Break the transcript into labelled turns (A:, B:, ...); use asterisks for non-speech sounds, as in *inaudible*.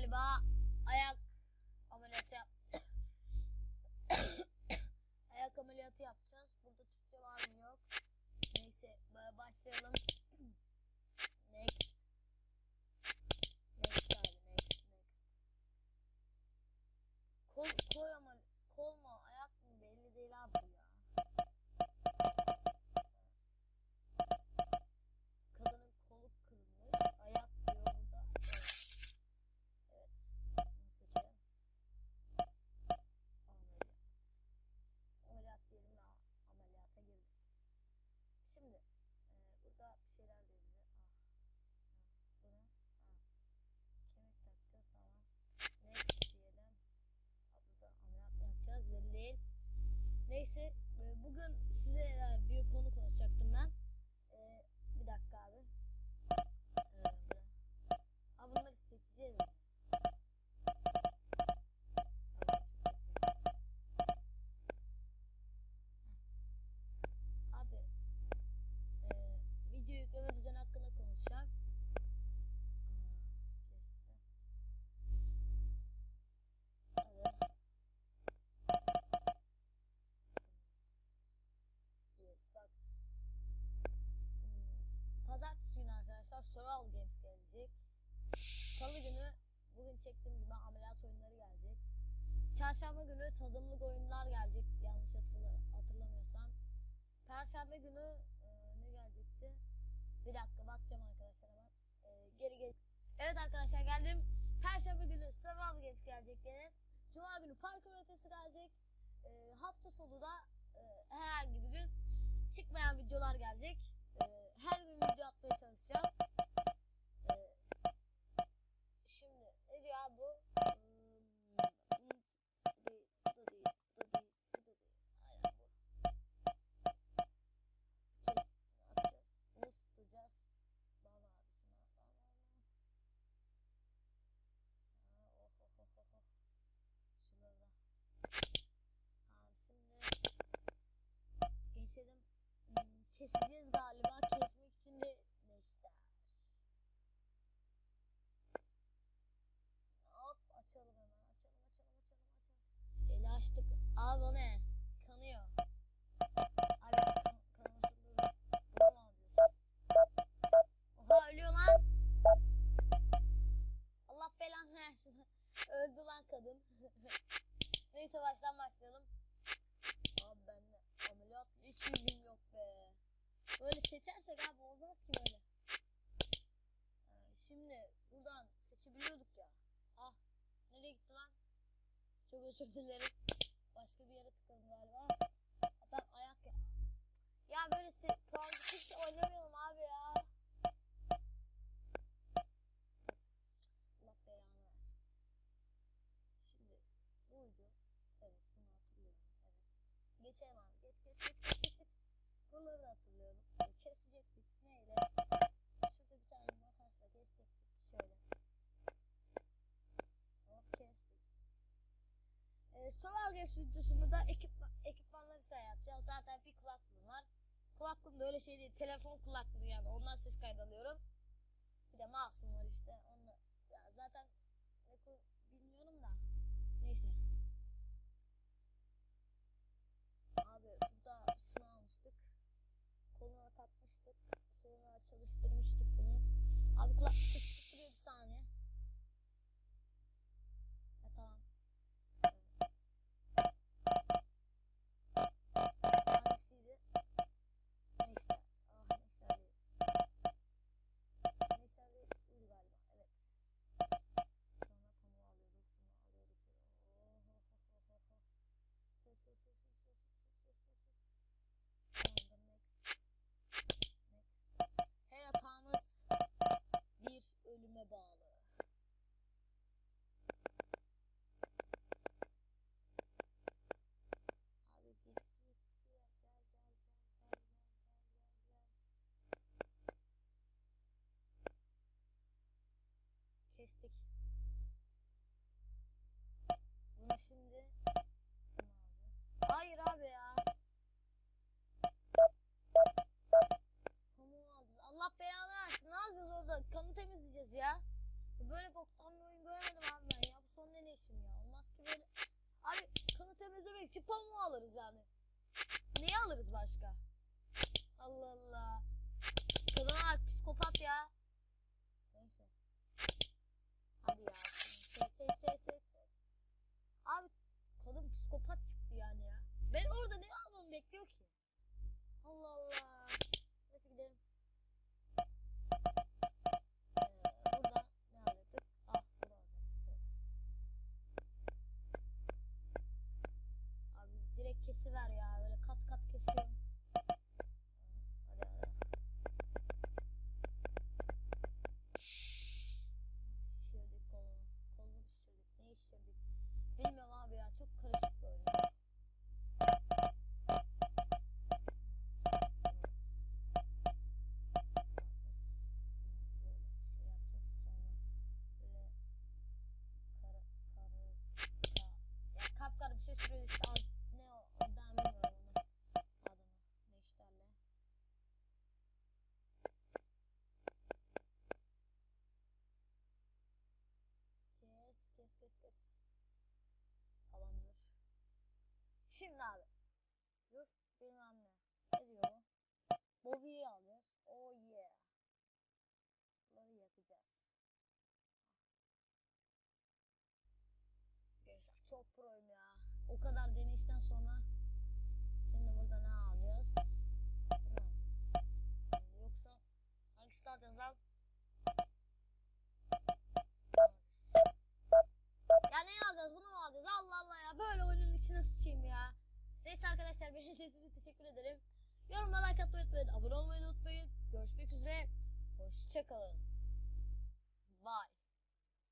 A: galiba ayak ameliyatı yap *coughs* ayak ameliyatı yapacağız. Burada Türkçe var mı yok. Neyse ba- başlayalım. Arkadaşlar Survival Games gelecek. Salı günü bugün çektiğim gibi ameliyat oyunları gelecek. Çarşamba günü tadımlık oyunlar gelecek yanlış hatırla- hatırlamıyorsam. Perşembe günü e, ne gelecekti? Bir dakika bakacağım arkadaşlar hemen. E, geri gel. Evet arkadaşlar geldim. Perşembe günü Survival Games gelecek gene. Cuma günü parkur ötesi gelecek. E, hafta sonu da e, herhangi bir gün Öldü lan kadın. *laughs* Neyse baştan başlayalım. Abi ben de ameliyat hiç ilgim yok be. Böyle seçersek abi olmaz ki böyle. Şimdi buradan seçebiliyorduk ya. Ah nereye gitti lan? Çok özür dilerim. Başka bir yere tıkladım galiba. Ben ayak ya. Ya böyle se- puan gittikçe Soval Games videosunda da ekipman, ekipmanları say yapacağım. Zaten bir kulaklığım var. Kulaklığım da öyle şey değil. Telefon kulaklığı yani. Ondan ses kaydalıyorum. Bir de mouse'um var işte. Onu ya zaten bilmiyorum da. Neyse. Abi burada şunu almıştık. Koluna takmıştık. Sonra çalıştırmıştık bunu. Abi kulaklık anlamadım abi ben ya. Bu son deneyişim ya. Olmaz ki böyle. Abi kanı temizlemek için pamuğu alırız yani. Neyi alırız başka? Allah Allah. Kadına bak psikopat ya. Neyse. Hadi ya. Ses ses ses ses. Abi kadın psikopat çıktı yani ya. Ben orada ne yapmamı bekliyor ki? Allah Allah. Neyse gidelim. Şimdi abi Rus bilmem ne ne diyor bu Bobby'yi alacağız oh yeah bunları yakacağız Gençler çok proyum ya. O kadar deneyişten sonra şimdi burada ne alacağız? Yoksa hangisini alacağız lan? Ya ne alacağız? Bunu mu alacağız? Allah Allah ya. Böyle oyunun içine sıçayım ya. Neyse arkadaşlar benim için teşekkür ederim. Yorumlara like atmayı unutmayın. Abone olmayı unutmayın. Görüşmek üzere. Hoşçakalın. Bye.